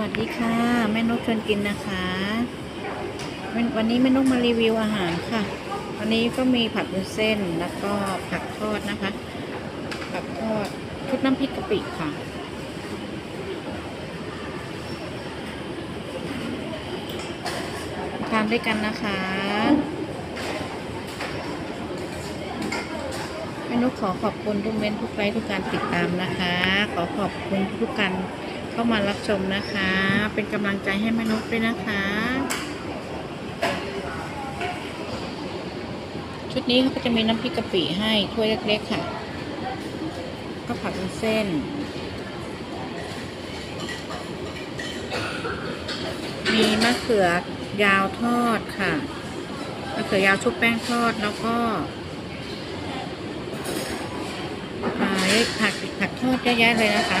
วัสดีค่ะ แม่นกชวนกินนะคะ วันนนี้แม่นกมารีวิวอาหารค่ะ วันนี้ก็มีผัดวุ้นเส้นแล้วก็ผักทอดนะคะ ผักทอดชุดน้ำพริกกะปิค่ะ ทานด้วยกันนะคะแม่นกขอขอบคุณทุกเม้นทุกไลค์ทุกการติดตามนะคะ ขอขอบคุณทุกการ เข้ามารับชมนะคะ เป็นกำลังใจให้แม่นกด้วยนะคะ ชุดนี้เขาก็จะมีน้ำพริกกะปิให้ถ้วยเล็กๆค่ะ ก็ผัดเป็นเส้น มีมะเขือยาวทอดค่ะมะเขือยาวชุบแป้งทอดแล้วก็อ่าผักผักทอดเยอะแยะเลยนะคะ